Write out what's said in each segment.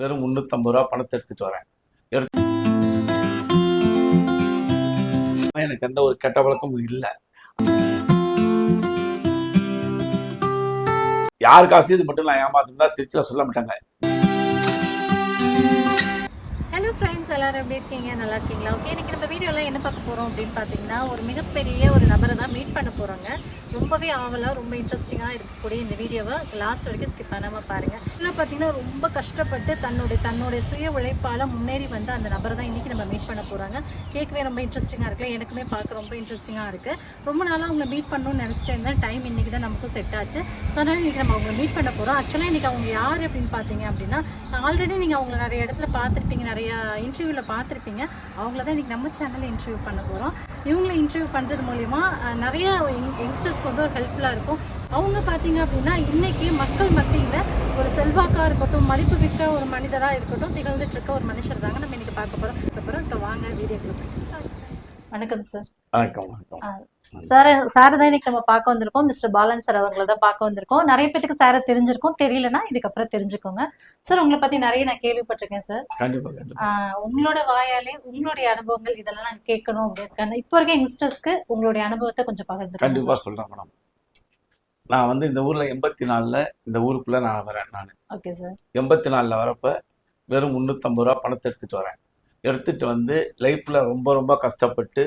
வெறும் முந்நூற்றம்பது ரூபா பணத்தை எடுத்துட்டு வரேன். எடுத்து எனக்கு எந்த ஒரு கெட்ட பழக்கமும் இல்லை. யார் காசு இது மட்டும் நான் ஏமாத்திருந்தா திருச்சியில் சொல்ல மாட்டாங்க. எல்லாரும் எப்படி இருக்கீங்க? நல்லா இருக்கீங்களா? ஓகே இன்னைக்கு நம்ம வீடியோவில் என்ன பார்க்க போகிறோம் அப்படின்னு பார்த்தீங்கன்னா ஒரு மிகப்பெரிய ஒரு நபரை தான் மீட் பண்ண போகிறோங்க ரொம்பவே ஆவலாக ரொம்ப இன்ட்ரெஸ்டிங்காக இருக்கக்கூடிய இந்த வீடியோவை லாஸ்ட் வரைக்கும் ஸ்கிப் பண்ணாமல் பாருங்கள் இதில் பார்த்தீங்கன்னா ரொம்ப கஷ்டப்பட்டு தன்னுடைய தன்னுடைய சுய உழைப்பால் முன்னேறி வந்த அந்த நபரை தான் இன்றைக்கி நம்ம மீட் பண்ண போகிறாங்க கேட்கவே ரொம்ப இன்ட்ரெஸ்டிங்காக இருக்குல்ல எனக்குமே பார்க்க ரொம்ப இன்ட்ரெஸ்டிங்காக இருக்குது ரொம்ப நாளாக அவங்களை மீட் பண்ணணும்னு நினச்சிட்டு இருந்தேன் டைம் இன்றைக்கி தான் நமக்கும் செட் ஆச்சு. ஸோ அதனால் இன்றைக்கி நம்ம அவங்களை மீட் பண்ண போகிறோம் ஆக்சுவலாக இன்றைக்கி அவங்க யார் அப்படின்னு பார்த்தீங்க அப்படின்னா ஆல்ரெடி நீங்கள் அவங்களை நிறைய இடத்துல பார்த்துருப்பீங்க. நிறைய இன்டர்வியூவில் பார்த்துருப்பீங்க. அவங்கள தான் இன்றைக்கி நம்ம சேனலில் இன்டர்வியூ பண்ண போகிறோம் இவங்களை இன்டர்வியூ பண்ணுறது மூலிமா நிறைய யங்ஸ்டர்ஸ்க்கு வந்து ஒரு ஹெல்ப்ஃபுல்லாக இருக்கும். அவங்க பார்த்தீங்க அப்படின்னா இன்றைக்கி மக்கள் மத்தியில் ஒரு செல்வாக்காக இருக்கட்டும் மதிப்பு மிக்க ஒரு மனிதராக இருக்கட்டும் திகழ்ந்துட்டு இருக்க ஒரு மனுஷர் தாங்க நம்ம இன்றைக்கி பார்க்க போகிறோம் அப்புறம் இப்போ வாங்க வீடியோ வணக்கம் சார் வணக்கம் வணக்கம். சார் சார் தான் இன்னைக்கு நம்ம பார்க்க வந்திருக்கோம். மிஸ்டர் பாலன் சார் அவங்கள தான் பார்க்க வந்திருக்கோம். நிறைய பேருக்கு சாரை தெரிஞ்சிருக்கும். தெரியலனா இதுக்கப்புறம் தெரிஞ்சுக்கோங்க. சார் உங்களை பத்தி நிறைய நான் கேள்விப்பட்டிருக்கேன் சார். உங்களோட வாயாலே உங்களுடைய அனுபவங்கள் இதெல்லாம் நான் கேட்கணும் அப்படின்னு இப்போ இருக்க யங்ஸ்டர்ஸ்க்கு உங்களுடைய அனுபவத்தை கொஞ்சம் பகிர்ந்துருக்கேன் கண்டிப்பாக சொல்கிறேன் மேடம். நான் வந்து இந்த ஊரில் எண்பத்தி நாலில் இந்த ஊருக்குள்ளே நான் வரேன் நான். Okay sir. எண்பத்தி நாலில் வரப்ப வெறும் முந்நூற்றம்பது ரூபா பணத்தை எடுத்துகிட்டு வரேன். எடுத்துகிட்டு வந்து லைஃப்பில் ரொம்ப ரொம்ப கஷ்டப்பட்டு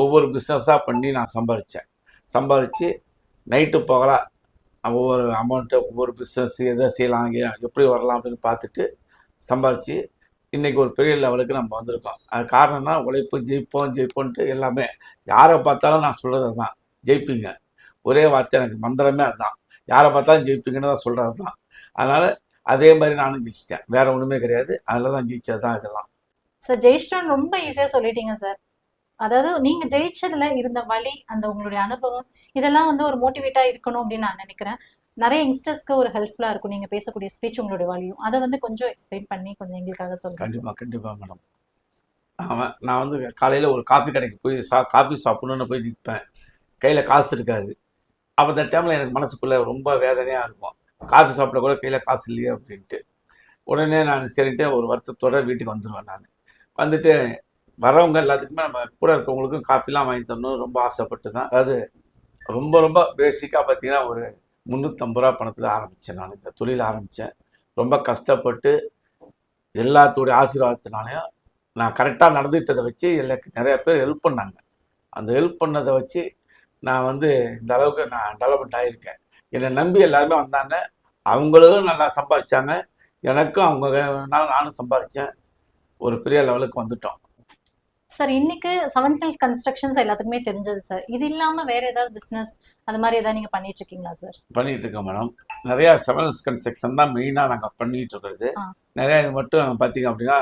ஒவ்வொரு பிஸ்னஸாக பண்ணி நான் சம்பாதிச்சேன் சம்பாதிச்சு நைட்டு பகலாக ஒவ்வொரு அமௌண்ட்டை ஒவ்வொரு பிஸ்னஸ் எதை செய்யலாம் எப்படி வரலாம் அப்படின்னு பார்த்துட்டு சம்பாதிச்சு இன்றைக்கி ஒரு பெரிய லெவலுக்கு நம்ம வந்திருக்கோம். அது காரணம்னா உழைப்பு ஜெயிப்போம் ஜெயிப்போன்ட்டு எல்லாமே. யாரை பார்த்தாலும் நான் சொல்கிறது தான் ஜெயிப்பீங்க. ஒரே வார்த்தை எனக்கு மந்திரமே அதுதான். யாரை பார்த்தாலும் ஜெயிப்பீங்கன்னு தான் சொல்கிறது தான் அதனால் அதே மாதிரி நானும் ஜெயிச்சிட்டேன். வேறு ஒன்றுமே கிடையாது. அதில் தான் ஜெயிச்சது தான் இதெல்லாம். சார் ஜெயிச்சிட்டோம் ரொம்ப ஈஸியாக சொல்லிட்டீங்க சார். அதாவது நீங்க ஜெயிச்சதுல இருந்த வழி அந்த உங்களுடைய அனுபவம் இதெல்லாம் வந்து ஒரு மோட்டிவேட்டா இருக்கணும் அப்படின்னு நான் நினைக்கிறேன். நிறைய யங்ஸ்டர்ஸ்க்கு ஒரு ஹெல்ப்ஃபுல்லா இருக்கும். நீங்க பேசக்கூடிய ஸ்பீச் உங்களுடைய வழியும் அதை வந்து கொஞ்சம் எக்ஸ்பிளைன் பண்ணி கொஞ்சம் எங்களுக்காக சொல்லுங்க கண்டிப்பாக கண்டிப்பாக மேடம் ஆமாம் நான் வந்து காலையில் ஒரு காஃபி கடைக்கு போய் சா காஃபி சாப்பிடணுன்னு போய் நிற்பேன் கையில் காசு இருக்காது. அப்போ அந்த டைமில் எனக்கு மனசுக்குள்ளே ரொம்ப வேதனையாக இருக்கும். காஃபி சாப்பிட கூட கையில் காசு இல்லையே அப்படின்ட்டு. உடனே நான் சரின்ட்டு ஒரு வருத்தத்தோட வீட்டுக்கு வந்துடுவேன் நான். வந்துட்டு வரவங்க எல்லாத்துக்குமே நம்ம கூட இருக்கவங்களுக்கும் காஃபிலாம் வாங்கி தரணும் ரொம்ப ஆசைப்பட்டு தான் அதாவது ரொம்ப ரொம்ப பேசிக்காக பார்த்தீங்கன்னா ஒரு முந்நூற்றம்பது ரூபா பணத்தில் ஆரம்பித்தேன் நான். இந்த தொழில் ஆரம்பித்தேன் ரொம்ப கஷ்டப்பட்டு எல்லாத்தோடைய ஆசீர்வாதத்தினாலையும் நான் கரெக்டாக நடந்துக்கிட்டதை வச்சு எனக்கு நிறைய பேர் ஹெல்ப் பண்ணாங்க. அந்த ஹெல்ப் பண்ணதை வச்சு நான் வந்து இந்த அளவுக்கு நான் டெவலப்மெண்ட் ஆகியிருக்கேன் என்னை நம்பி எல்லாருமே வந்தாங்க. அவங்களும் நல்லா சம்பாதிச்சாங்க எனக்கும் அவங்க நானும் சம்பாதிச்சேன் ஒரு பெரிய லெவலுக்கு வந்துட்டோம். சார் இன்னைக்கு செவன்டல் கன்ஸ்ட்ரக்ஷன்ஸ் எல்லாத்துக்குமே தெரிஞ்சது சார். இது இல்லாம வேற ஏதாவது பிசினஸ் அந்த மாதிரி ஏதாவது நீங்க பண்ணிட்டு இருக்கீங்களா சார்? பண்ணிட்டு இருக்கோம் மேடம். நிறையா செவன்ஸ் கன்ஸ்ட்ரக்ஷன் தான் மெயினாக நாங்கள் பண்ணிட்டு இருக்கிறது. நிறையா இது மட்டும் பார்த்தீங்க அப்படின்னா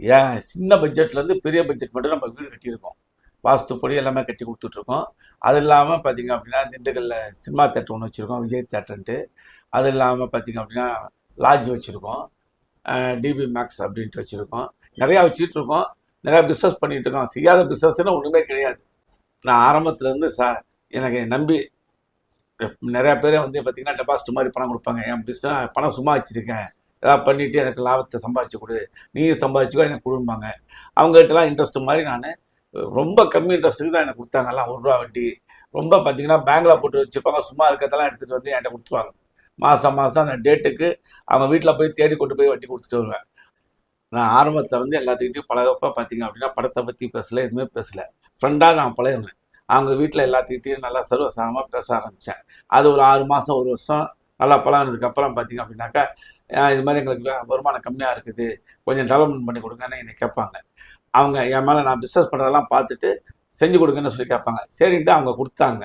ஏன் சின்ன பட்ஜெட்லேருந்து பெரிய பட்ஜெட் மட்டும் நம்ம வீடு கட்டியிருக்கோம். வாஸ்துப்படி எல்லாமே கட்டி கொடுத்துட்ருக்கோம் அது இல்லாமல் பார்த்தீங்க அப்படின்னா திண்டுக்கல்ல சினிமா தேட்டர் ஒன்று வச்சுருக்கோம் விஜய் தேட்டர்ன்ட்டு அது இல்லாமல் பார்த்தீங்க அப்படின்னா லாட்ஜ் வச்சுருக்கோம். டிபி மேக்ஸ் அப்படின்ட்டு வச்சுருக்கோம். நிறையா வச்சுட்டு இருக்கோம். நிறையா பிஸ்னஸ் பண்ணிட்டு இருக்கோம் செய்யாத பிஸ்னஸ்னு ஒன்றுமே கிடையாது. நான் ஆரம்பத்துலேருந்து சா எனக்கு நம்பி நிறையா பேர் வந்து பார்த்திங்கன்னா டெபாசிட் மாதிரி பணம் கொடுப்பாங்க. என் பிஸ்னஸ் பணம் சும்மா வச்சுருக்கேன். ஏதாவது பண்ணிவிட்டு எனக்கு லாபத்தை சம்பாதிச்சு கொடு. நீ சம்பாதிச்சுக்கோ எனக்கு கொடுப்பாங்க அவங்ககிட்டலாம் இன்ட்ரெஸ்ட் மாதிரி நான் ரொம்ப கம்மி இன்ட்ரெஸ்ட்டுக்கு தான் எனக்கு கொடுத்தாங்கலாம் ஒரு ரூபா வட்டி. ரொம்ப பார்த்தீங்கன்னா பேங்கில் போட்டு வச்சுருப்பாங்க. சும்மா இருக்கிறதெல்லாம் எடுத்துகிட்டு வந்து என்கிட்ட கொடுத்துருவாங்க. மாதம் மாதம் அந்த டேட்டுக்கு அவங்க வீட்டில் போய் தேடி கொண்டு போய் வட்டி கொடுத்துட்டு வருவேன். நான் ஆரம்பத்தில் வந்து எல்லாத்துக்கிட்டையும் பழகப்ப பார்த்தீங்க அப்படின்னா படத்தை பற்றி பேசல எதுவுமே பேசல. ஃப்ரெண்டாக நான் பழகினேன். அவங்க வீட்டில் எல்லாத்துக்கிட்டையும் நல்லா சர்வசாரமாக பேச ஆரம்பித்தேன் அது ஒரு ஆறு மாதம் ஒரு வருஷம் நல்லா பழகினதுக்கப்புறம் பார்த்தீங்க அப்படின்னாக்கா இது மாதிரி எங்களுக்கு வருமானம் கம்மியாக இருக்குது. கொஞ்சம் டெவலப்மெண்ட் பண்ணி கொடுங்கன்னு என்னை கேட்பாங்க. அவங்க என் மேலே நான் பிஸ்னஸ் பண்ணுறதெல்லாம் பார்த்துட்டு செஞ்சு கொடுங்கன்னு சொல்லி கேட்பாங்க. சரின்ட்டு அவங்க கொடுத்தாங்க.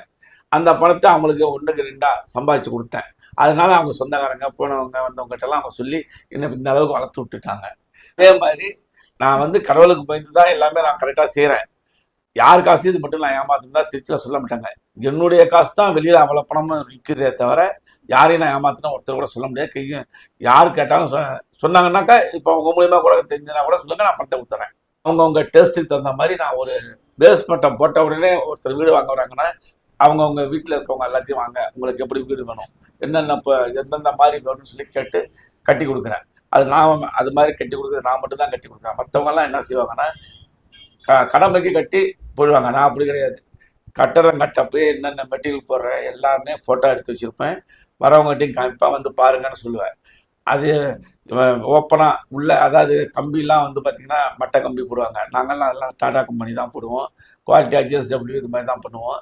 அந்த பணத்தை அவங்களுக்கு ஒன்றுக்கு ரெண்டாக சம்பாதிச்சு கொடுத்தேன். அதனால அவங்க சொந்தக்காரங்க போனவங்க வந்தவங்ககிட்டலாம் அவங்க சொல்லி என்னை இந்த அளவுக்கு வளர்த்து விட்டுட்டாங்க. அதே மாதிரி நான் வந்து கடவுளுக்கு பயந்து தான் எல்லாமே நான் கரெக்டாக செய்கிறேன் யார் காசு இது மட்டும் நான் ஏமாத்திருந்தா திருச்சியில் சொல்ல மாட்டாங்க. என்னுடைய காசு தான் வெளியில் அவ்வளோ பணமும் நிற்குதே தவிர யாரையும் நான் ஏமாத்தினா ஒருத்தர் கூட சொல்ல முடியாது. கையும் யார் கேட்டாலும் சொ- சொன்னாங்கன்னாக்கா இப்போ உங்கள் மூலியமாக கூட தெரிஞ்சுனா கூட சொல்லுங்கள் நான் பணத்தை கொடுத்துறேன் அவங்கவுங்க டேஸ்ட்டுக்கு தகுந்த மாதிரி நான் ஒரு பேஸ்மெண்ட்டை போட்ட உடனே ஒருத்தர் வீடு வாங்க வராங்கன்னா அவங்கவுங்க வீட்டில் இருக்கவங்க எல்லாத்தையும் வாங்க உங்களுக்கு எப்படி வீடு வேணும் என்னென்ன இப்போ எந்தெந்த மாதிரி வேணும்னு சொல்லி கேட்டு கட்டி கொடுக்குறேன். அது நான் அது மாதிரி கட்டி கொடுக்குறது நான் மட்டும் தான் கட்டி கொடுக்குறேன். மற்றவங்கெல்லாம் என்ன செய்வாங்கன்னா க கடமைக்கு கட்டி போடுவாங்க. நான் அப்படி கிடையாது. கட்டடம் கட்டப்பு என்னென்ன மெட்டீரியல் போடுறேன் எல்லாமே ஃபோட்டோ எடுத்து வச்சுருப்பேன். வரவங்ககிட்டையும் காமிப்பேன். வந்து பாருங்கன்னு சொல்லுவேன். அது ஓப்பனாக உள்ள அதாவது கம்பிலாம் வந்து பார்த்திங்கன்னா மட்டை கம்பி போடுவாங்க. நாங்கள்லாம் அதெல்லாம் டாடா கம்பெனி தான் போடுவோம். குவாலிட்டி ஜிஎஸ்டபிள்யூ இது மாதிரி தான் பண்ணுவோம்.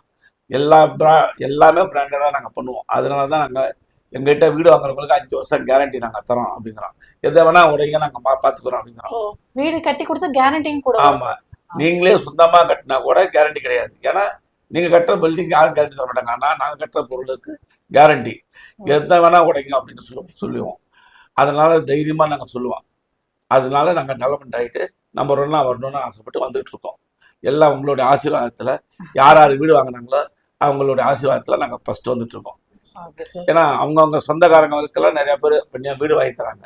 எல்லா ப்ரா எல்லாமே பிராண்டடாக நாங்கள் பண்ணுவோம். அதனால தான் நாங்கள் எங்ககிட்ட வீடு வாங்குறவங்களுக்கு அஞ்சு வருஷம் கேரண்டி நாங்கள் தரோம் அப்படிங்கிறோம் எதை வேணால் உடைங்க நாங்கள் பா பார்த்துக்குறோம் அப்படிங்கிறோம் வீடு கட்டி கொடுத்த கேரண்டியும் கூட ஆமாம் நீங்களே சொந்தமாக கட்டினா கூட கேரண்டி கிடையாது. ஏன்னா நீங்கள் கட்டுற பில்டிங் யாரும் கேரண்டி தர மாட்டாங்க. ஆனால் நாங்கள் கட்டுற பொருளுக்கு கேரண்டி எதை வேணால் உடைங்க அப்படின்னு சொல்லுவோம் சொல்லுவோம். அதனால தைரியமாக நாங்கள் சொல்லுவோம். அதனால நாங்கள் டெவலப்மெண்ட் ஆகிட்டு நம்பர் ஒன்னாக வரணும்னு ஆசைப்பட்டு வந்துட்டு இருக்கோம். எல்லாம் உங்களுடைய ஆசீர்வாதத்தில் யார் யார் வீடு வாங்கினாங்களோ அவங்களுடைய ஆசீர்வாதத்தில் நாங்கள் ஃபஸ்ட்டு வந்துட்டு இருக்கோம். ஏன்னா அவங்கவுங்க சொந்தக்காரங்களுக்கெல்லாம் நிறைய பேர் கொஞ்சம் வீடு வாங்கி தராங்க.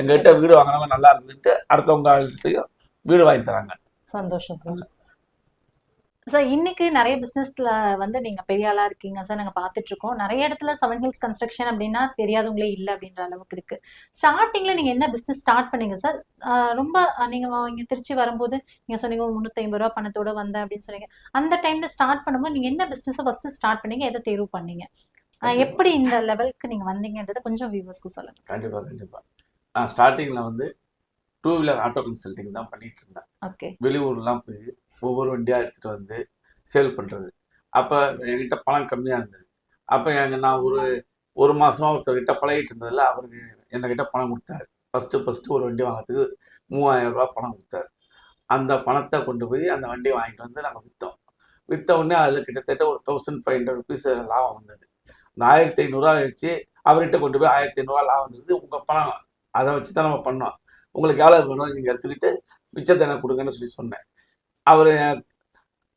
எங்ககிட்ட வீடு வாங்கினவங்க நல்லா இருக்குதுன்ட்டு அடுத்தவங்கள்ட்டையும் வீடு வாங்கி தராங்க. சந்தோஷம் சார் சார் இன்னைக்கு நிறைய பிசினஸ்ல வந்து நீங்க பெரிய ஆளா இருக்கீங்க சார் நாங்க பார்த்துட்டு இருக்கோம் நிறைய இடத்துல செவன் ஹில்ஸ் கன்ஸ்ட்ரக்ஷன் அப்படின்னா தெரியாதவங்களே இல்லை அப்படின்ற அளவுக்கு இருக்கு. ஸ்டார்டிங்ல நீங்க என்ன பிசினஸ் ஸ்டார்ட் பண்ணீங்க சார் ரொம்ப நீங்க இங்க திருச்சி வரும்போது நீங்க சொன்னீங்க முந்நூத்தி ஐம்பது ரூபா பணத்தோட வந்தேன் அப்படின்னு சொன்னீங்க. அந்த டைம்ல ஸ்டார்ட் பண்ணும்போது நீங்க என்ன பிசினஸ் ஃபர்ஸ்ட் ஸ்டார்ட் பண்ணீங்க எதை தேர்வு பண்ணீங்க? எப்படி இந்த லெவலுக்கு நீங்க வந்தீங்கன்றத கொஞ்சம் வியூவர்ஸ்க்கு சொல்லுங்க. கண்டிப்பாக கண்டிப்பாக நான் ஸ்டார்டிங்கில் வந்து டூ வீலர் ஆட்டோ கன்சல்டிங் தான் பண்ணிட்டு இருந்தேன் ஓகே. வெளியூர்லாம் போய் ஒவ்வொரு வண்டியாக எடுத்துகிட்டு வந்து சேல் பண்ணுறது அப்போ என்கிட்ட பணம் கம்மியாக இருந்தது. அப்போ எங்க நான் ஒரு ஒரு மாதமாக ஒருத்தர்கிட்ட பழகிட்டு இருந்ததில் அவருக்கு என்கிட்ட பணம் கொடுத்தாரு. ஃபஸ்ட்டு ஃபஸ்ட்டு ஒரு வண்டி வாங்குறதுக்கு மூவாயிரம் ரூபாய் பணம் கொடுத்தாரு. அந்த பணத்தை கொண்டு போய் அந்த வண்டியை வாங்கிட்டு வந்து நாங்கள் விற்றோம் விற்ற உடனே அதில் கிட்டத்தட்ட ஒரு தௌசண்ட் ஃபைவ் ஹண்ட்ரட் ருபீஸ் லாபம் வந்தது. இந்த ஆயிரத்தி ஐநூறுரூவா வச்சு அவர்கிட்ட கொண்டு போய் ஆயிரத்தி ஐநூறுரூவா லாபம் வந்தது உங்கள் பணம் அதை வச்சு தான் நம்ம பண்ணோம். உங்களுக்கு எவ்வளோ வேணும் நீங்கள் எடுத்துக்கிட்டு மிச்சத்தை எனக்கு கொடுங்கன்னு சொல்லி சொன்னேன். அவர்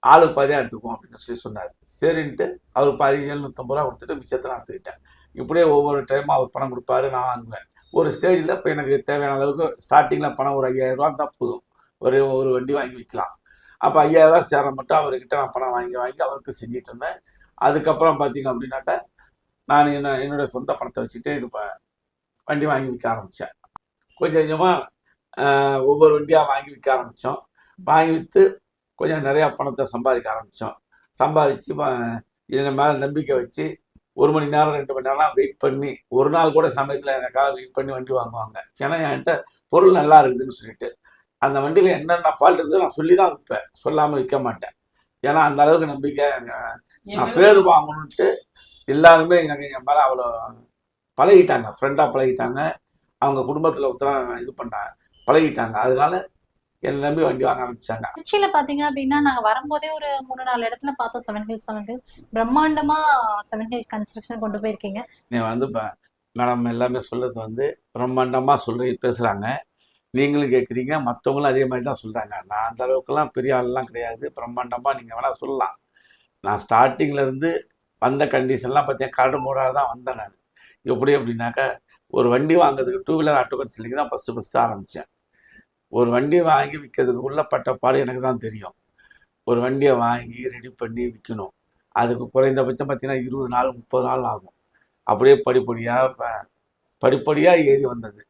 ஆளுக்கு பாதியாக எடுத்துக்குவோம் அப்படின்னு சொல்லி சொன்னார். சரின்ட்டு அவர் பாதி எழுநூற்றம்பது ரூபா கொடுத்துட்டு மிச்சத்தை நான் எடுத்துக்கிட்டேன். இப்படியே ஒவ்வொரு டைமும் அவர் பணம் கொடுப்பாரு நான் வாங்குவேன். ஒரு ஸ்டேஜில் இப்போ எனக்கு தேவையான அளவுக்கு ஸ்டார்டிங்கில் பணம் ஒரு ஐயாயிரம் ரூபா இருந்தால் போதும். ஒரு ஒரு வண்டி வாங்கி விற்கலாம் அப்போ ஐயாயிரம் ரூபா சேர மட்டும் அவர்கிட்ட நான் பணம் வாங்கி வாங்கி அவருக்கு செஞ்சிட்டு இருந்தேன். அதுக்கப்புறம் பார்த்தீங்க அப்படின்னாக்கா நான் என்ன என்னோட சொந்த பணத்தை வச்சுட்டு இது வண்டி வாங்கி விற்க ஆரம்பித்தேன் கொஞ்சம் கொஞ்சமாக ஒவ்வொரு வண்டியாக வாங்கி விற்க ஆரம்பித்தோம் வாங்கி விற்று கொஞ்சம் நிறையா பணத்தை சம்பாதிக்க ஆரம்பித்தோம் சம்பாதிச்சு என் மேலே நம்பிக்கை வச்சு ஒரு மணி நேரம் ரெண்டு மணி நேரம் வெயிட் பண்ணி ஒரு நாள் கூட சமயத்தில் எனக்காக வெயிட் பண்ணி வண்டி வாங்குவாங்க. ஏன்னா என்கிட்ட பொருள் நல்லா இருக்குதுன்னு சொல்லிட்டு. அந்த வண்டியில் என்னென்ன ஃபால்ட் இருக்குதோ நான் சொல்லி தான் விற்பேன். சொல்லாமல் விற்க மாட்டேன். ஏன்னா அந்த அளவுக்கு நம்பிக்கை நான் பேர் வாங்கணுன்ட்டு எல்லாருமே எனக்கு என் மேலே அவ்வளோ பழகிட்டாங்க. ஃப்ரெண்டாக பழகிட்டாங்க. அவங்க குடும்பத்தில் ஒருத்தர இது பண்ண பழகிட்டாங்க. அதனால என்னை நம்பி வண்டி வாங்க ஆரம்பிச்சாங்க. திருச்சியில பாத்தீங்க அப்படின்னா நாங்க வரும்போதே ஒரு மூணு நாலு இடத்துல பார்த்தோம். செவன் ஹில்ஸ் செவன் ஹில்ஸ் பிரம்மாண்டமா செவன் ஹில்ஸ் கன்ஸ்ட்ரக்ஷன் கொண்டு போயிருக்கீங்க. நீ வந்து மேடம் எல்லாமே சொல்றது வந்து பிரம்மாண்டமாக சொல்ற பேசுகிறாங்க நீங்களும் கேட்குறீங்க மற்றவங்களும் அதே மாதிரி தான் சொல்கிறாங்க நான் அந்த அளவுக்குலாம் பெரிய ஆள்லாம் கிடையாது. பிரம்மாண்டமாக நீங்கள் வேணால் சொல்லலாம். நான் ஸ்டார்டிங்கில் இருந்து வந்த கண்டிஷன்லாம் பார்த்தீங்கன்னா கரடு மூடாக தான் வந்தேன் நான். எப்படி அப்படின்னாக்கா ஒரு வண்டி வாங்குறதுக்கு டூ வீலர் ஆட்டோ கன்சல்டிங் தான் ஃபஸ்ட்டு ஃபஸ்ட்டு ஆரம்பித்தேன் ஒரு வண்டி வாங்கி விற்கிறதுக்கு பட்ட பாடு எனக்கு தான் தெரியும். ஒரு வண்டியை வாங்கி ரெடி பண்ணி விற்கணும் அதுக்கு குறைந்தபட்சம் பார்த்தீங்கன்னா இருபது நாள் முப்பது நாள் ஆகும். அப்படியே படிப்படியாக படிப்படியாக ஏறி வந்தது.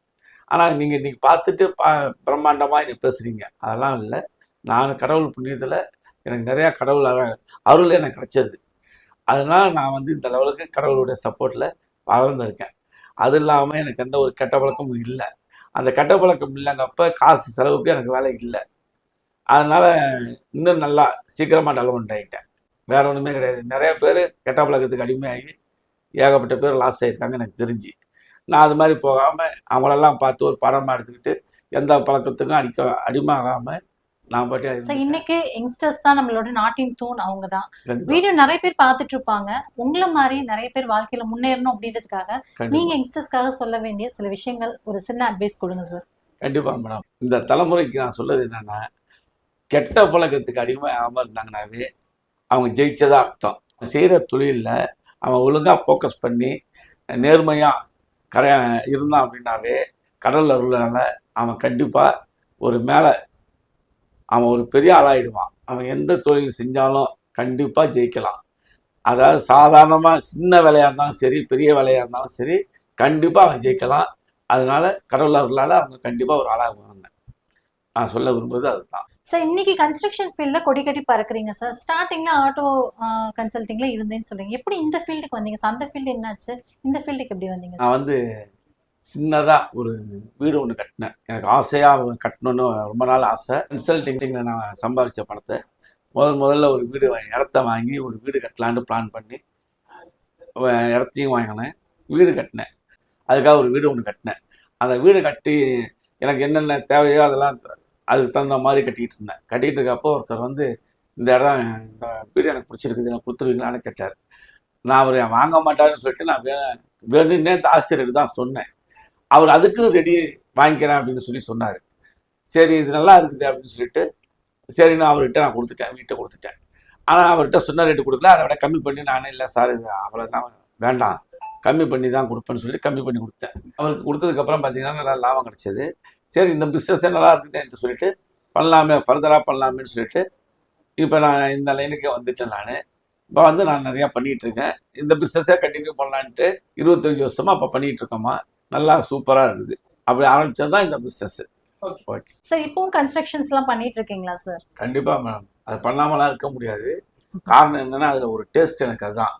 ஆனால் நீங்கள் இன்றைக்கி பார்த்துட்டு பா பிரம்மாண்டமாக இன்னைக்கு பேசுகிறீங்க அதெல்லாம் இல்லை. நான் கடவுள் புண்ணியத்தில் எனக்கு நிறையா கடவுள் அருள் எனக்கு கிடச்சது. அதனால் நான் வந்து இந்த லெவலுக்கு கடவுளுடைய சப்போர்ட்டில் வளர்ந்துருக்கேன். அது இல்லாமல் எனக்கு எந்த ஒரு கெட்ட பழக்கமும் இல்லை. அந்த கெட்ட பழக்கம் இல்லைங்கப்ப காசு செலவுக்கு எனக்கு வேலை இல்லை. அதனால் இன்னும் நல்லா சீக்கிரமாக டெவலப்மெண்ட் ஆகிட்டேன் வேற ஒன்றுமே கிடையாது. நிறைய பேர் கெட்ட பழக்கத்துக்கு அடிமையாகி ஏகப்பட்ட பேர் லாஸ் ஆகியிருக்காங்க எனக்கு தெரிஞ்சு. நான் அது மாதிரி போகாமல் அவங்களெல்லாம் பார்த்து ஒரு படமாக எடுத்துக்கிட்டு எந்த பழக்கத்துக்கும் அடிக்க அடிமையாகாமல் நான் பாட்டி இன்னைக்கு யங்ஸ்டர்ஸ் தான் நம்மளோட நாட்டின் தூண் அவங்க தான். வீடியோ நிறைய பேர் பார்த்துட்டு இருப்பாங்க. உங்களை மாதிரி நிறைய பேர் வாழ்க்கையில முன்னேறணும் அப்படின்றதுக்காக நீங்க யங்ஸ்டர்ஸ்க்காக சொல்ல வேண்டிய சில விஷயங்கள் ஒரு சின்ன அட்வைஸ் கொடுங்க சார் கண்டிப்பாக மேடம் இந்த தலைமுறைக்கு நான் சொல்றது என்னன்னா கெட்ட பழக்கத்துக்கு அடிமை ஆகாமல் இருந்தாங்கனாவே அவங்க ஜெயிச்சதா அர்த்தம். செய்கிற தொழிலில் அவன் ஒழுங்காக ஃபோக்கஸ் பண்ணி நேர்மையாக கர இருந்தான் அப்படின்னாவே கடல் அருளால் அவன் கண்டிப்பாக ஒரு மேலே அவன் ஒரு பெரிய ஆளாயிடுவான். அவன் எந்த தொழில் செஞ்சாலும் கண்டிப்பாக ஜெயிக்கலாம். அதாவது சாதாரணமாக சின்ன வேலையாக இருந்தாலும் சரி பெரிய வேலையாக இருந்தாலும் சரி கண்டிப்பாக அவன் ஜெயிக்கலாம். அதனால கடவுள் அருளால் அவங்க கண்டிப்பாக ஒரு ஆளாகுவாங்க. நான் சொல்ல விரும்புறது அதுதான். சார் இன்னைக்கு கன்ஸ்ட்ரக்ஷன் ஃபீல்ட்ல கொடி கட்டி பறக்குறீங்க சார் ஸ்டார்டிங்ல ஆட்டோ கன்சல்டிங்ல இருந்தேன்னு சொல்றீங்க. எப்படி இந்த ஃபீல்டுக்கு வந்தீங்க? சார் அந்த ஃபீல்டு என்னாச்சு? இந்த ஃபீல்டுக்கு எப்படி வந்தீங்க நான் வந்து சின்னதாக ஒரு வீடு ஒன்று கட்டினேன். எனக்கு ஆசையாக கட்டணும்னு ரொம்ப நாள் ஆசை. கன்சல்டிங்கில் நான் சம்பாதிச்ச பணத்தை முதல் முதல்ல ஒரு வீடு இடத்த வாங்கி ஒரு வீடு கட்டலான்னு பிளான் பண்ணி இடத்தையும் வாங்கினேன். வீடு கட்டினேன். அதுக்காக ஒரு வீடு ஒன்று கட்டினேன். அந்த வீடு கட்டி எனக்கு என்னென்ன தேவையோ அதெல்லாம் அதுக்கு தகுந்த மாதிரி கட்டிக்கிட்டு இருந்தேன். கட்டிக்கிட்டு இருக்கப்போ ஒருத்தர் வந்து இந்த இடம் இந்த வீடு எனக்கு பிடிச்சிருக்குது எனக்கு கொடுத்துருவீங்களான்னு கேட்டார். நான் அவர் வாங்க மாட்டாருன்னு சொல்லிட்டு நான் வேணும்னே வேணுன்னே ஆசிரியருக்கு தான் சொன்னேன். அவர் அதுக்கு ரெடி வாங்கிக்கிறேன் அப்படின்னு சொல்லி சொன்னார். சரி இது நல்லா இருக்குது அப்படின்னு சொல்லிட்டு சரி நான் அவர்கிட்ட நான் கொடுத்துட்டேன் வீட்டை கொடுத்துட்டேன். ஆனால் அவர்கிட்ட சொன்ன ரேட்டு கொடுக்கல. அதை விட கம்மி பண்ணி நானே இல்லை சார் இது அவ்வளோதான் வேண்டாம். கம்மி பண்ணி தான் கொடுப்பேன்னு சொல்லி கம்மி பண்ணி கொடுத்தேன். அவருக்கு கொடுத்ததுக்கப்புறம் பார்த்தீங்கன்னா நல்லா லாபம் கிடச்சிது. சரி இந்த பிஸ்னஸே நல்லா இருக்குதுன்னு சொல்லிட்டு பண்ணலாமே ஃபர்தராக பண்ணலாமேன்னு சொல்லிட்டு இப்போ நான் இந்த லைனுக்கே வந்துட்டேன் நான். இப்போ வந்து நான் நிறையா பண்ணிகிட்ருக்கேன் இந்த பிஸ்னஸே கண்டினியூ பண்ணலான்ட்டு இருபத்தஞ்சி வருஷமாக அப்போ பண்ணிகிட்ருக்கோம்மா நல்லா சூப்பராக இருக்குது அப்படி ஆரம்பிச்சது தான் இந்த பிஸ்னஸ் Okay. ஓகே சார் இப்பவும் கன்ஸ்ட்ரக்ஷன்ஸ் எல்லாம் பண்ணிட்டு இருக்கீங்களா சார் கண்டிப்பாக மேடம் அது பண்ணாமலாம் இருக்க முடியாது. காரணம் என்னன்னா அதில் ஒரு டேஸ்ட் எனக்கு அதுதான்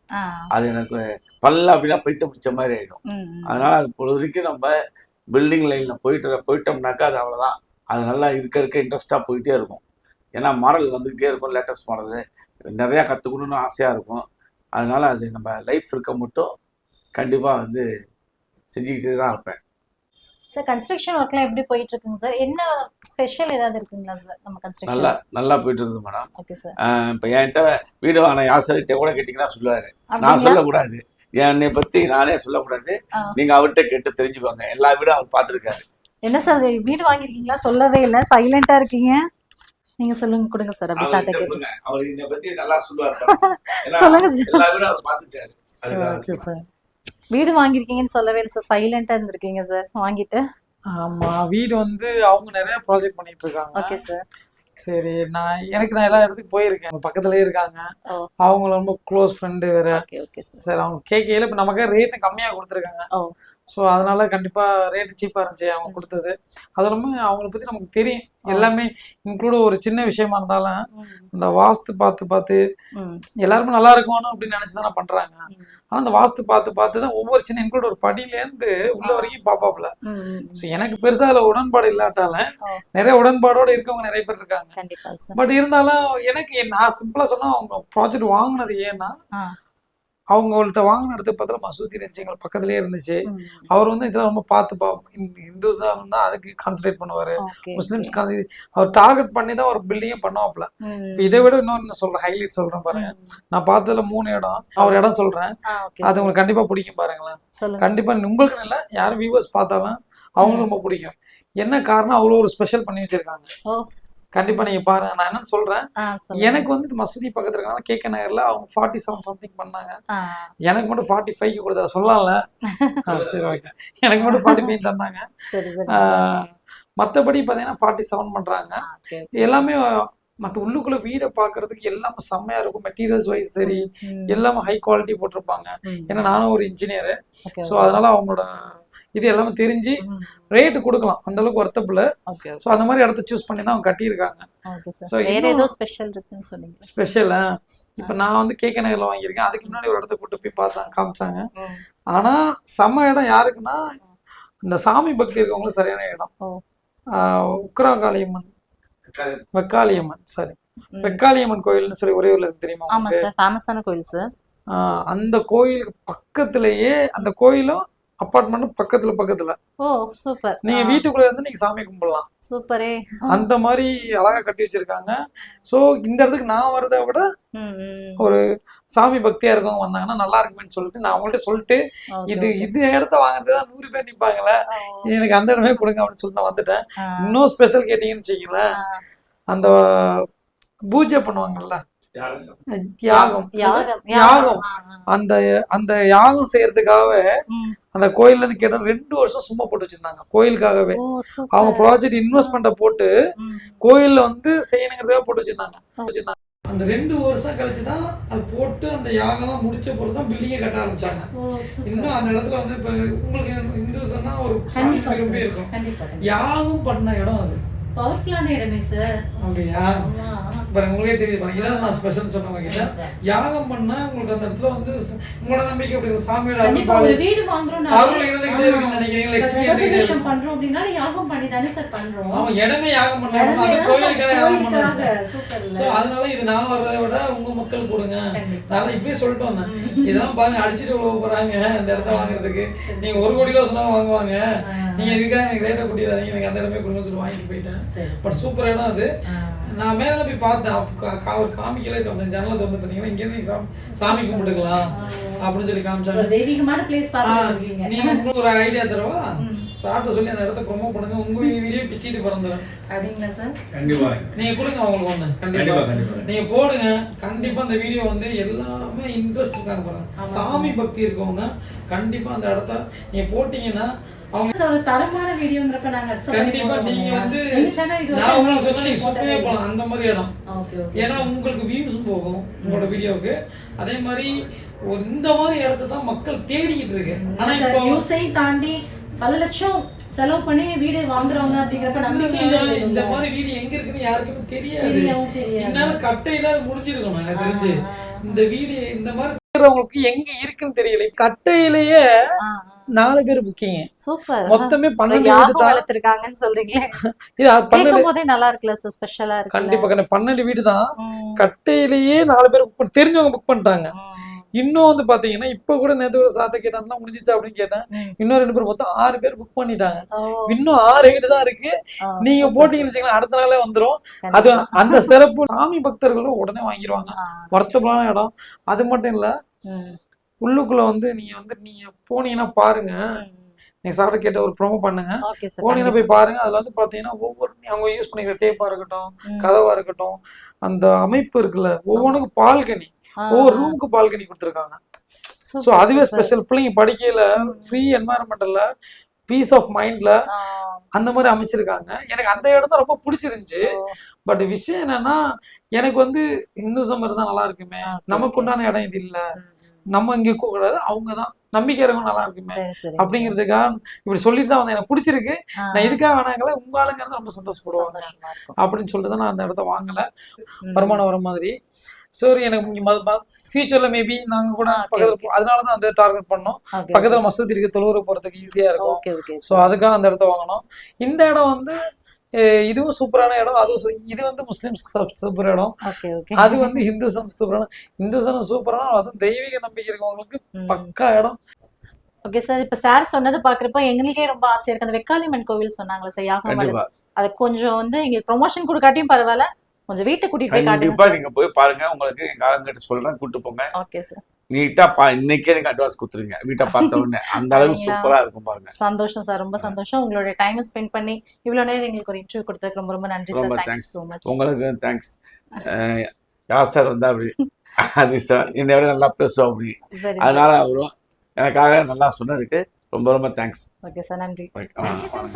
அது எனக்கு பல்ல அப்படின்னா பைத்த பிடிச்ச மாதிரி ஆகிடும் அதனால அது பொழுதுக்கு நம்ம பில்டிங் லைனில் போயிட்டு போயிட்டோம்னாக்கா அது அவ்வளோதான் அது நல்லா இருக்க இருக்க இன்ட்ரெஸ்டாக போயிட்டே இருக்கும். ஏன்னா மாடல் வந்துக்கிட்டே இருக்கும் லேட்டஸ்ட் மாடலு நிறையா கற்றுக்கணும்னு ஆசையாக இருக்கும். அதனால அது நம்ம லைஃப் இருக்க மட்டும் கண்டிப்பாக வந்து செஞ்சுக்கிட்டே தான் இருப்பேன். சார் கன்ஸ்ட்ரக்ஷன் ஒர்க்லாம் எப்படி போயிட்டு இருக்குங்க சார் என்ன ஸ்பெஷல் ஏதாவது இருக்குங்களா சார் நம்ம நல்லா கன்ஸ்ட்ரக்ஷன் நல்லா போயிட்டு இருக்குது மேடம் ஓகே சார் இப்போ என்கிட்ட வீடு வாங்கின யாசர்கிட்ட கூட கேட்டிங்கன்னா சொல்லுவார். நான் சொல்லக்கூடாது. என்னை பற்றி நானே சொல்லக்கூடாது. ஆ. நீங்கள் அவர்கிட்ட கேட்டு தெரிஞ்சுக்கோங்க. எல்லா வீடும் அவர் பார்த்துருக்காரு. என்ன சார் வீடு வாங்கிருக்கீங்களா சொல்லவே இல்லை. சைலண்டா இருக்கீங்க. நீங்க சொல்லுங்க கொடுங்க சார் அப்படி அவர்கிட்ட கேட்டு. அவர் என்னை பற்றி நல்லா சொல்லுவார். சொல்லுங்க சார் எல்லா வீடும் அவர் பார்த்துட்டாரு அதுக்காக ஓகே சார் வீடு வாங்கிருக்கீங்கன்னு சொல்லவே இல்லை சார் சைலண்டா இருந்திருக்கீங்க சார் வாங்கிட்டு. ஆமா வீடு வந்து அவங்க நிறைய ப்ராஜெக்ட் பண்ணிட்டு இருக்காங்க. ஓகே சார் சரி நான் எனக்கு நான் எல்லா இடத்துக்கும் போயிருக்கேன். பக்கத்துலயே இருக்காங்க. அவங்க ரொம்ப க்ளோஸ் ஃப்ரெண்டு வேற. சார் அவங்க கேட்கையில இப்போ நமக்கு ரேட்டு கம்மியா கொடுத்துருக்காங்க. ஸோ அதனால கண்டிப்பா ரேட் சீப்பா இருந்துச்சு அவங்க கொடுத்தது. அது இல்லாமல் அவங்கள பத்தி நமக்கு தெரியும். எல்லாமே இன்க்ளூட் ஒரு சின்ன விஷயமா இருந்தாலும் அந்த வாஸ்து பார்த்து பார்த்து எல்லாருமே நல்லா இருக்கணும் அப்படின்னு நினைச்சு தானே பண்றாங்க. ம். ஆனா அந்த வாஸ்து பார்த்து பார்த்து தான் ஒவ்வொரு சின்ன இன்க்ளூட் ஒரு படியிலேருந்து உள்ள வரைக்கும் பாப்பாப்ல ம், ம், ஸோ எனக்கு பெருசா அதுல உடன்பாடு இல்லாட்டாலும். நிறைய உடன்பாடோட இருக்கவங்க நிறைய பேர் இருக்காங்க. பட் இருந்தாலும் எனக்கு நான் சிம்பிளா சொன்னா அவங்க ப்ராஜெக்ட் வாங்குனது ஏன்னா. அவங்கள்ட்ட வாங்கின இடத்த பார்த்தா மசூதி எங்களுக்கு பக்கத்துலயே இருந்துச்சு. அவர் வந்து இதெல்லாம் ரொம்ப பார்த்து இந்துஸா இருந்தா அதுக்கு கான்சன்ட்ரேட் பண்ணுவாரு. முஸ்லிம்ஸ் அவர் டார்கெட் பண்ணி தான் ஒரு பில்டிங்கே பண்ணுவாப்ல இதை விட இன்னொன்னு சொல்றேன் ஹைலைட் சொல்றேன் பாருங்க. நான் பார்த்ததுல மூணு இடம். அவர் இடம் சொல்றேன். அது உங்களுக்கு கண்டிப்பா பிடிக்கும் பாருங்களேன். சொல்லுங்க. கண்டிப்பா உங்களுக்கு இல்ல யாரும் வியூவர்ஸ் பார்த்தாலும் அவங்களுக்கு ரொம்ப பிடிக்கும். என்ன காரணம் அவ்வளோ ஒரு ஸ்பெஷல் பண்ணி வச்சிருக்காங்க. கண்டிப்பா நீங்க பாருங்க. நான் என்னன்னு சொல்றேன். எனக்கு வந்து இது மசூதி பக்கத்துல இருக்கனால கேக்க நகர்ல அவங்க ஃபார்ட்டி செவன் சம்திங் பண்ணாங்க. எனக்கு மட்டும் ஃபார்ட்டி ஃபைவ் கொடுத்தா சொல்லலாம்ல? சரி ஓகே எனக்கு மட்டும் ஃபார்ட்டி ஃபைவ் தந்தாங்க மத்தபடி பாத்தீங்கன்னா ஃபார்ட்டி செவன் ஓகே எல்லாமே மத்த உள்ளுக்குள்ள வீடை பாக்குறதுக்கு எல்லாமே செம்மையா இருக்கும். மெட்டீரியல்ஸ் வைஸ் சரி எல்லாமே ஹை குவாலிட்டி போட்டிருப்பாங்க. ஏன்னா நானும் ஒரு இன்ஜினியர் ஸோ அதனால அவங்களோட இது எல்லாமே தெரிஞ்சு ரேட்டு கொடுக்கலாம். அந்த அளவுக்கு ஒர்த்தபிள் ஓகே ஸோ அந்த மாதிரி இடத்த சூஸ் பண்ணி தான் அவங்க கட்டியிருக்காங்க. ஓகே சார் So, வேற இன்னும் ஏதோ ஸ்பெஷல் இருக்குன்னு சொன்னீங்க. ஸ்பெஷலா இப்போ நான் வந்து கேக்க நகர்ல வாங்கியிருக்கேன். அதுக்கு முன்னாடி ஒரு இடத்த கூட்டு போய் பார்த்தாங்க காமிச்சாங்க. ம், ஆனா செம்ம இடம் யாருக்குன்னா இந்த சாமி பக்தி இருக்கவங்களுக்கு சரியான இடம். உக்ராகாளியம்மன். வெக்காளியம்மன். சாரி. வெக்காளியம்மன் கோயில்னு சொல்லி ஒரே ஊர்ல தெரியுமா ஆமா உங்களுக்கு? சார் ஃபேமஸான கோயில் சார் அந்த கோயிலுக்கு பக்கத்திலேயே அந்த கோயிலும் அப்பார்ட்மெண்ட்டும் பக்கத்துல பக்கத்துல. ஓ சூப்பர் நீங்க வீட்டுக்குள்ள இருந்து நீங்க சாமி கும்பிடலாம். சூப்பரே. அந்த மாதிரி அழகா கட்டி வச்சிருக்காங்க. சோ இந்த இடத்துக்கு நான் வரதை விட ஒரு சாமி பக்தியா இருக்கவங்க வந்தாங்கன்னா நல்லா இருக்குமேன்னு சொல்லிட்டு நான் அவங்கள்ட்ட சொல்லிட்டு இது. இது இடத்த வாங்குறது தான் நூறு பேர் நிப்பாங்களே எனக்கு அந்த இடமே கொடுங்க அப்படின்னு சொல்லிட்டு நான் வந்துட்டேன். இன்னும் ஸ்பெஷல் கேட்டீங்கன்னு வச்சுக்கீங்களேன். அந்த பூஜை பண்ணுவாங்கல்ல? யாகம் யாகம் யாகம். அந்த அந்த யாகம் செய்யறதுக்காகவே ம், அந்த கோயில்ல இருந்து கேட்டா ரெண்டு வருஷம் சும்மா போட்டு வச்சிருந்தாங்க. கோயிலுக்காகவே. அவங்க ப்ராஜெக்ட் இன்வெஸ்ட்மெண்ட்டை போட்டு கோயில்ல வந்து செய்யணுங்கிறதுக்காக போட்டு வச்சிருந்தாங்க. வச்சிருந்தாங்க. அந்த ரெண்டு வருஷம் கழிச்சு தான் அது போட்டு அந்த யாகம்லாம் முடிச்ச பொறுத்து தான் பில்டிங்கை கட்ட ஆரம்பிச்சாங்க. இன்னும் அந்த இடத்துல வந்து இப்போ உங்களுக்கு இந்துஸ்னா ஒரு சாமி இருக்கும் யாகம் பண்ண இடம் அது. பவர்ஃபுல்லான இடமே சார். அப்படியா? பாருங்க உங்களுக்கே தெரியுது பாருங்க. இதான் நான் ஸ்பெஷல் சொன்னவங்க கிட்ட யாகம் பண்ணா உங்களுக்கு அந்த இடத்துல வந்து உங்களோட நம்பிக்கை அப்படி. சாமியோட அருள் வீடு வாங்குறோம் அருள் இருந்துகிட்டே இருக்குன்னு நினைக்கிறீங்க லட்சுமி இருந்துகிட்டே பண்றோம் அப்படின்னா யாகம் பண்ணி தானே சார் பண்றோம். அவன் இடமே யாகம் பண்ணாங்க தான் கோயிலுக்காக யாகம் பண்ணாங்க. சோ அதனால இது நான் வர்றதை விட உங்க மக்கள் கொடுங்க. நான் இப்படியே சொல்லிட்டு வந்தேன் இதெல்லாம் பாருங்க அடிச்சுட்டு உழவு போறாங்க இந்த இடத்த வாங்குறதுக்கு. நீங்க ஒரு கோடி ரூபா சொன்னாலும் வாங்குவாங்க. நீங்க இதுக்காக எனக்கு ரேட்டை கூட்டிடாதீங்க. எனக்கு அந்த இடமே கொடுங்க சொல்லி வாங்கிட்டு போயிட்டேன். பட் சூப்பர் இடம் அது. நான் மேல போய் பார்த்தேன். ஒரு காமிக்கல கொஞ்சம் ஜன்னலை திறந்து பார்த்தீங்கன்னா இங்க இருந்து சாமி சாமி கும்பிட்டுக்கலாம் அப்படின்னு சொல்லி காமிச்சாங்க. நீங்க உங்களுக்கு ஒரு ஐடியா தரவா. சாப்பிட்ட சொல்லி அந்த இடத்த ப்ரொமோட் பண்ணுங்க. உங்க வீடியோ பிச்சிட்டு பிறந்துடும் அப்படிங்களா சார்? கண்டிப்பா. நீங்க கொடுங்க அவங்களுக்கு ஒண்ணு. கண்டிப்பா, கண்டிப்பா கண்டிப்பா. நீங்க போடுங்க. கண்டிப்பா அந்த வீடியோ வந்து எல்லாமே இன்ட்ரெஸ்ட் இருக்காங்க பாருங்க. சாமி பக்தி இருக்கவங்க கண்டிப்பா அந்த இடத்த நீங்க போட்டீங்கன்னா அவங்க ஒரு தரமான வீடியோங்கிறப்ப நாங்க கண்டிப்பா நீங்க? வந்து நான் உங்களுக்கு சொன்னா நீங்க சுத்தமே. போலாம் அந்த மாதிரி இடம். Okay, okay. ஏன்னா உங்களுக்கு வியூஸும் போகும் உங்களோட வீடியோவுக்கு. அதே மாதிரி இந்த மாதிரி இடத்த தான் மக்கள் தேடிக்கிட்டு இருக்கு. ஆனா இப்போ தாண்டி பல லட்சம் செலவு பண்ணி வீடு வாங்குறவங்க அப்படிங்கிறப்ப நம்பிக்கை இந்த மாதிரி வீடு எங்க இருக்குன்னு யாருக்குமே தெரியாது. இந்நேரம் கட்டையில அது முடிஞ்சிருக்கணும் எனக்கு தெரிஞ்சு. இந்த வீடு இந்த மாதிரி இருக்கிறவங்களுக்கு எங்க இருக்குன்னு தெரியல. கட்டையிலேயே. நாலு பேர் புக்கிங் சூப்பர். மொத்தமே பன்னெண்டு வீடு யாகம் தான் வளர்த்திருக்காங்கன்னு சொல்றீங்களே. இது பன்னெண்டு நல்லா இருக்குல்ல சார் ஸ்பெஷலா இருக்கு கண்டிப்பா பன்னெண்டு வீடு தான் கட்டையிலேயே நாலு பேர் புக் பண்ணி தெரிஞ்சவங்க புக் பண்ணிட்டாங்க. இன்னும் வந்து பாத்தீங்கன்னா இப்ப கூட நேத்து கூட சார்ட்ட கேட்டாங்கன்னா முடிஞ்சிச்சா அப்படின்னு கேட்டேன். இன்னும் ரெண்டு பேர் மொத்தம் ஆறு பேர் புக் பண்ணிட்டாங்க. இன்னும் ஆறு வீடு தான் இருக்கு. நீங்க போட்டீங்கன்னு அடுத்த நாளே வந்துரும். அது அந்த சிறப்பு சாமி பக்தர்களும் உடனே வாங்கிடுவாங்க வருத்தமான இடம். அது மட்டும் இல்ல உள்ளுக்குள்ள வந்து நீங்க வந்து நீங்க போனீங்கன்னா பாருங்க. நீங்க சார்ட்ட கேட்ட ஒரு ப்ரோமோ பண்ணுங்க. போனீங்கன்னா போய் பாருங்க. அதுல வந்து பாத்தீங்கன்னா ஒவ்வொரு அவங்க யூஸ் பண்ணிக்கிற டேப்பா இருக்கட்டும் கதவா இருக்கட்டும் அந்த அமைப்பு இருக்குல்ல ஒவ்வொன்றுக்கும் பால்கனி. ஒவ்வொரு ரூமுக்கு பால்கனி கொடுத்துருக்காங்க. ஸோ அதுவே ஸ்பெஷல் பிள்ளைங்க படிக்கையில ஃப்ரீ என்வாயர்மெண்டல்ல பீஸ் ஆஃப் மைண்ட்ல அந்த மாதிரி அமைச்சிருக்காங்க. எனக்கு அந்த இடம் தான் ரொம்ப பிடிச்சிருந்துச்சு. பட் விஷயம் என்னன்னா எனக்கு வந்து இந்துசம் இருந்தா நல்லா இருக்குமே. நமக்கு உண்டான இடம் இது இல்ல. நம்ம இங்க கூடாது அவங்க தான். நம்பிக்கை இருக்கவும் நல்லா இருக்குமே. அப்படிங்கிறதுக்காக இப்படி சொல்லிட்டு தான் வந்தேன் எனக்கு பிடிச்சிருக்கு. நான் இதுக்காக வேணாங்களே உங்க ஆளுங்கிறது ரொம்ப சந்தோஷப்படுவாங்க. அப்படின்னு சொல்லிட்டு தான் நான் அந்த இடத்த வாங்கல. வருமானம் வர மாதிரி. சரி எனக்கு ஃபியூச்சர்ல மேபி நாங்க கூட பக்கத்துல அதனால தான் அந்த டார்கெட் பண்ணோம். பக்கத்துல மசூதி இருக்கு தொழுவுற போறதுக்கு ஈஸியா இருக்கும். ஓகே ஓகே ஸோ அதுக்காக அந்த இடத்த வாங்கினோம். இந்த இடம் வந்து இதுவும் சூப்பரான இடம். அதுவும் சூ- இது வந்து முஸ்லிம்ஸ் சூப்பர் இடம். அது வந்து ஹிந்துசம் சூப்பரான ஹிந்துசம் சூப்பரான அதுவும் தெய்வீக நம்பிக்கை இருக்கவங்களுக்கு பக்கா இடம். ஓகே சார் இப்ப சார் சொன்னது பாக்குறப்ப எங்களுக்கே ரொம்ப ஆசையா இருக்கு. அந்த வெக்காளிமன் கோவில் சொன்னாங்களா சார் யாகம் அது கொஞ்சம் வந்து எங்களுக்கு ப்ரொமோஷன் கொடுக்காட்டியும் பரவாயில்ல. கொஞ்சம் வீட்டை கூட்டிட்டு போய் கண்டிப்பா நீங்க போய் பாருங்க. உங்களுக்கு எங்க ஆளுங்கிட்ட சொல்றேன். கூட்டு போங்க. ஓகே சார் நீட்டா பா இன்னைக்கே நீங்க அட்வான்ஸ் கொடுத்துருங்க. வீட்டை பார்த்த உடனே. அந்த அளவுக்கு? சூப்பரா இருக்கும் பாருங்க. சந்தோஷம் சார் ரொம்ப சந்தோஷம். உங்களோட டைம் ஸ்பெண்ட் பண்ணி இவ்வளவு நேரம் எங்களுக்கு ஒரு இன்டர்வியூ கொடுத்ததுக்கு ரொம்ப ரொம்ப நன்றி சார் தேங்க்ஸ். ஸோ மச் உங்களுக்கு தேங்க்ஸ் யார் சார் வந்தா அப்படி? அது என்னை விட நல்லா பேசுவோம் அப்படி? அதனால அவரும் எனக்காக நல்லா சொன்னதுக்கு ரொம்ப ரொம்ப தேங்க்ஸ் ஓகே சார் நன்றி.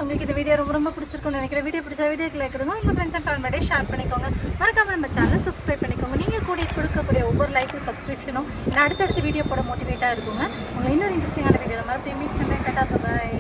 உங்களுக்கு இந்த வீடியோ ரொம்ப ரொம்ப பிடிச்சிருக்கும்னு நினைக்கிறேன். வீடியோ பிடிச்ச வீடியோ கிளிக் கொடுங்க. உங்க ஃப்ரெண்ட்ஸ் அண்ட் ஃபேமிலியோட ஷேர் பண்ணிக்கோங்க. மறக்காம நம்ம சேனல் சப்ஸ்கிரைப் பண்ணிக்கோங்க. நீங்க கூடி கொடுக்கக்கூடிய ஒவ்வொரு லைக்கும் சப்ஸ்கிரிப்ஷனும் அடுத்தடுத்த வீடியோ போட மோட்டிவேட்டா இருக்குங்க. உங்களை இன்னொரு இன்ட்ரெஸ்டிங்கான வீடியோ மறுபடியும் மீட் பண்ணுறேன் கட்டா பாய்